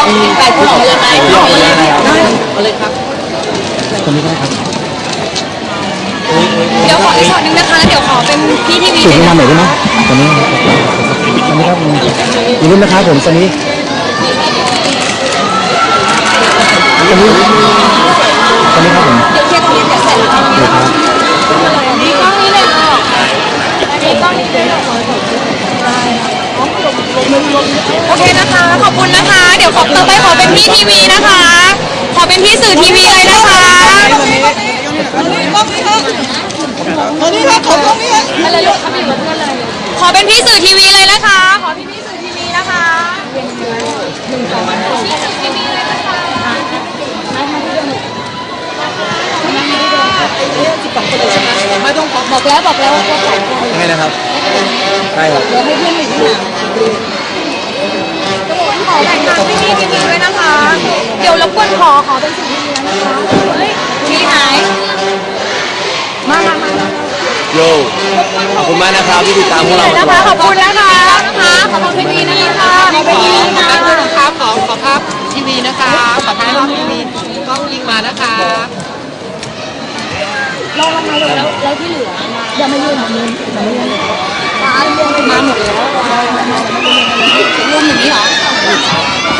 เอาแปดคนออกมาเลยไหมออกมาเลยได้เอาเลยครับคนนี้ก็ได้ครับเดี๋ยวขออีกช็อตหนึงนะคะแล้วเดี๋ยวขอเป็นพี่ทีวีสูงประมาณไหนได้ไหมตอนนี้ตอนนี้ครับอย่าลืมนะครับผมตอนนี้ตอนนี้ตอนนี้ครับผมเดี๋ยวเคลียร์ตรงนี้เดี๋ยวเสร็จแล้วเดี๋ยวครับ นี่กล้องนี้เลยค่ะนี่กล้องนี้เลย โอเคนะคะ ขอบคุณนะคะ เดี๋ยวขอต่อไปขอเป็นพี่ทีวีนะคะ ขอเป็นพี่สื่อทีวีเลยนะคะตอนนี้ครับผมตรงนี้อะไรลูกทำอยู่กับเพื่อนเลยขอเป็นพี่สื่อทีวีเลยนะคะ ขอพี่พี่สื่อทีวีนะคะพี่สื่อทีวีเลยนะคะไม่ต้องขอบอกแล้วบอกแล้วว่าใส่ยังไงนะครับใช่ครับขอ แบ่งทางพี่พี่ทีวีด้วยนะคะ เดี๋ยวรบกวนขอขอเป็นสื่อทีวีแล้วนะคะเฮ้ยทีหายมามามามาโยขอบคุณมากนะครับที่ติดตามพวกเรานะคะขอบคุณนะคะนะคะขอบคุณพี่ทีวีค่ะขอบคุณพี่ทีวีค่ะครับขอขอภาพทีวีนะคะ ขอท้ายรอบทีวีกล้องยิงมานะคะ ลงมาแล้วแล้วที่เหลือยังไม่ยื่นยังไม่ยื่นยังไม่ยื่นมามาหมดแล้วรวมอย่างนี้เหรอ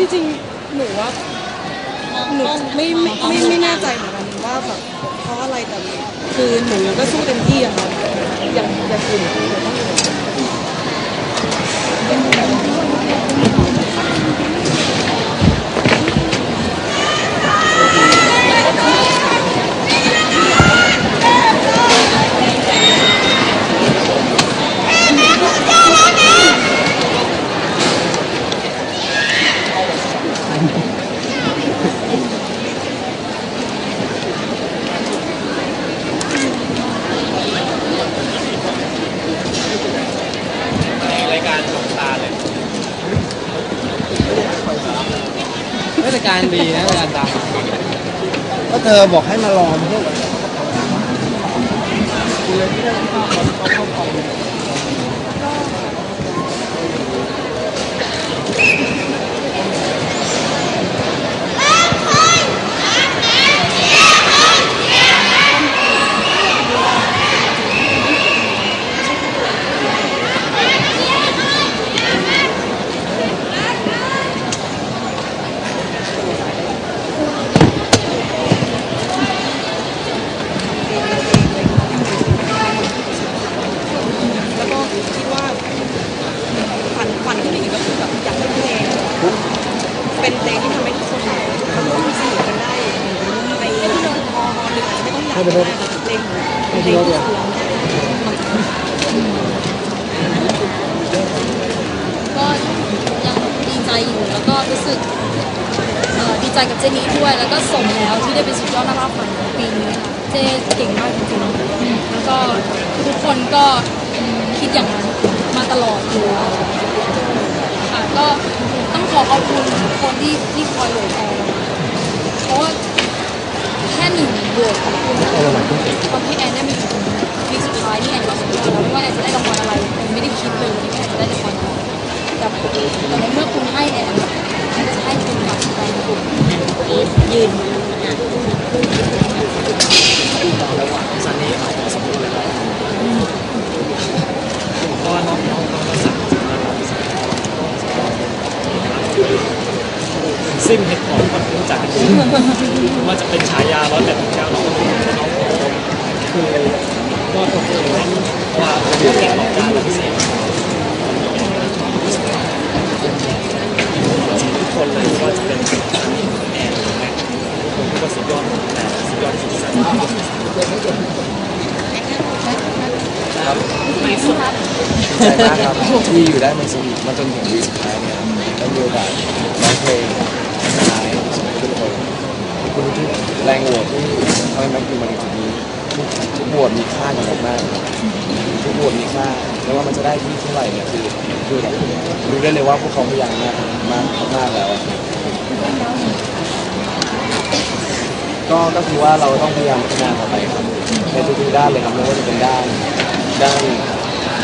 ที่จริงหนูว่าหนูไม่ไม่ไม่ไม่แน่ใจเหมือนกันว่าแบบเพราะอะไรแต่คือหนูก็สู้เต็มที่อะค่ะอย่างอย่างอื่น คือหนูต้องราชการดีนะราจารตามก็เธอบอกให้มารอเพื่อ เจนี่ด้วยแล้วก็สมแล้วที่ได้เป็นสุดยอดนักล่าฝันของปีนี้ค่ะเจเก่งมากจริงๆแล้วก็ทุกคนก็คิดอย่างนั้นมาตลอดอยู่ค่ะก็ต้องขอขอบคุณทุกคนที่ที่คอยโหวตแทเพราะว่าแค่หนึ่งโหวตของคุณทำให้แอนได้มีมีสุดท้ายที่แอนก็สุดยอดแล้วว่าแอนจะได้รางวัลอะไรแอนไม่ได้คิดเลยว่าแอนจะได้รางวัลอะไรแต่เมื่อคุณให้ ว่าจะเป็นฉายาร้อยแปดแก้วเราก็เป็นน้องผมคือก็ตัวเองนั้นว่าเป็นแก้วของการพิเศษทุกคนเลยว่าจะเป็นแอนแม็กผมก็สุดยอดแต่สุดยอดสุดสันครับดีใจมากครับที่อยู่ได้มาจนมาจนถึงวีสุดท้ายเนี่ยได้มีโอกาสร้องเพลง ทุกคนขอบคุณทุกแรงโหวตที่ทำให้แม็กซ์อยู่มาถึงจุดนี้ทุกทุกโหวตมีค่ากับผมมากครับทุกโหวตมีค่าไม่ว่ามันจะได้ที่เท่าไหร่เนี่ยคือคือแบบรู้ได้เลยว่าพวกเขาพยายามมากมากมากแล้วอะก็ก็คือว่าเราต้องพยายามพัฒนาต่อไปครับในทุกๆด้านเลยครับไม่ว่าจะเป็นด้านด้าน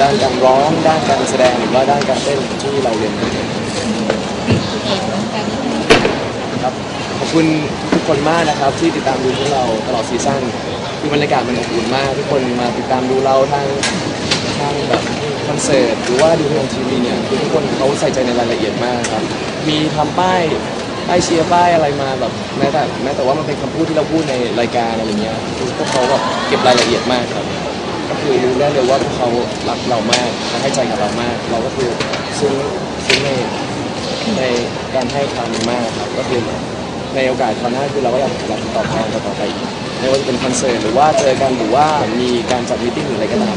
ด้านการร้อง ด้านการแสดงหรือว่าด้านการเต้นที่เราเรียนมาครับข อบคุณทุกคนมากนะครับ ที่ติดตามดูพวกเราตลอดซีซั่นคือบรรยากาศมันอบอุ่นมาก ทุกคนมาติดตามดูเราทางทางแบบคอนเสิร์ตหรือว่าดูทางทีวีเนี่ยคือทุกคนเขาใส่ใจในรายละเอียดมากครับ มีทำป้ายป้ายเชียร์ป้ายอะไรมาแบบแม้แต่แม้แต่ว่ามันเป็นคำพูดที่เราพูดในรายการอะไรเงี้ยคือพวกเขาแบบเก็บรายละเอียดมากครับ ก็คือรู้ได้เลยว่าพวกเขารักเรามากและให้ใจกับเรามาก เราก็คือซึ้งซึ้งในในการให้คำมากครับก็คือ ในโอกาสคราวหน้าคือเราก็อยากอยากตอบแทนต่อไปอีกไม่ว่าจะเป็นคอนเสิร์ตหรือว่าเจอกันหรือว่ามีการจัดมีตติ้งหรืออะไรก็ตาม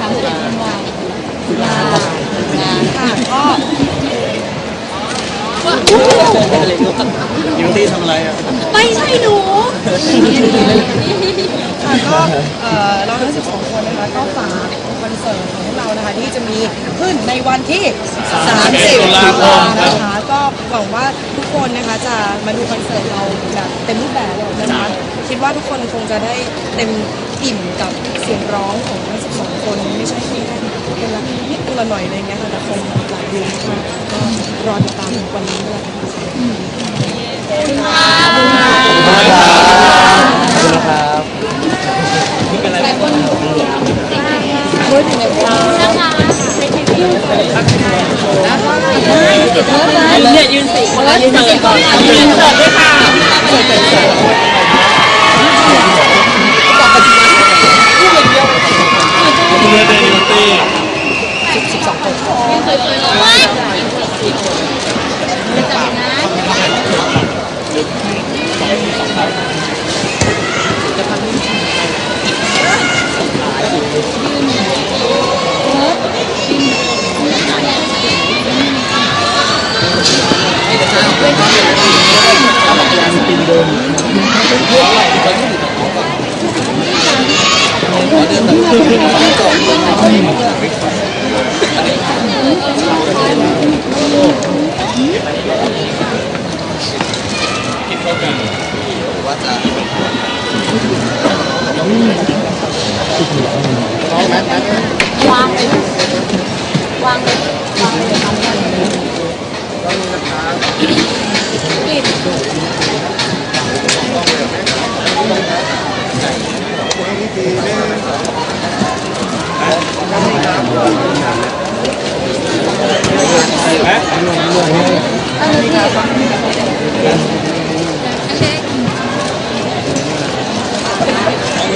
ถามเสร็จเป็นวายงานงานค่ะก็ยูตี้ทำอะไรอะไม่ใช่หนู ค่ะก็เอ่อเราทั้ง 12 คนนะคะก็ฝากคอนเสิร์ตของพวกเรานะคะที่จะมีขึ้นในวันที่ 30ตุลาคมครับนะคะ ก็หวังว่าทุกคนนะคะจะมาดูคอนเสิร์ตเราแบบเต็มรูปแบบเลยนะคะคิดว่าทุกคนคงจะได้เต็มอิ่มกับเสียงร้องของทั้ง 12 คนไม่ใช่แค่คนละนิดคนละหน่อยอะไรเงี้ยค่ะแต่คงหลายเดือนมากก็รอติดตามวันนี้ด้วยนะคะขอบคุณนะครับ เนี่ยยืนสี่คนละยืนสี่ก่อนยืนเสิร์ฟด้วยค่ะ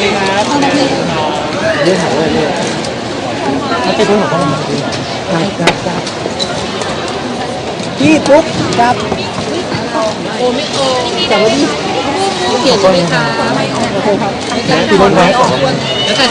เรื่องหาเลยเนี่ยถ้าไปดูของเขาครับครับครับพี่ปุ๊บครับโอไม่โอแต่ว่าพี่เกียรติไหมคะไม่โอครับแล้วแต่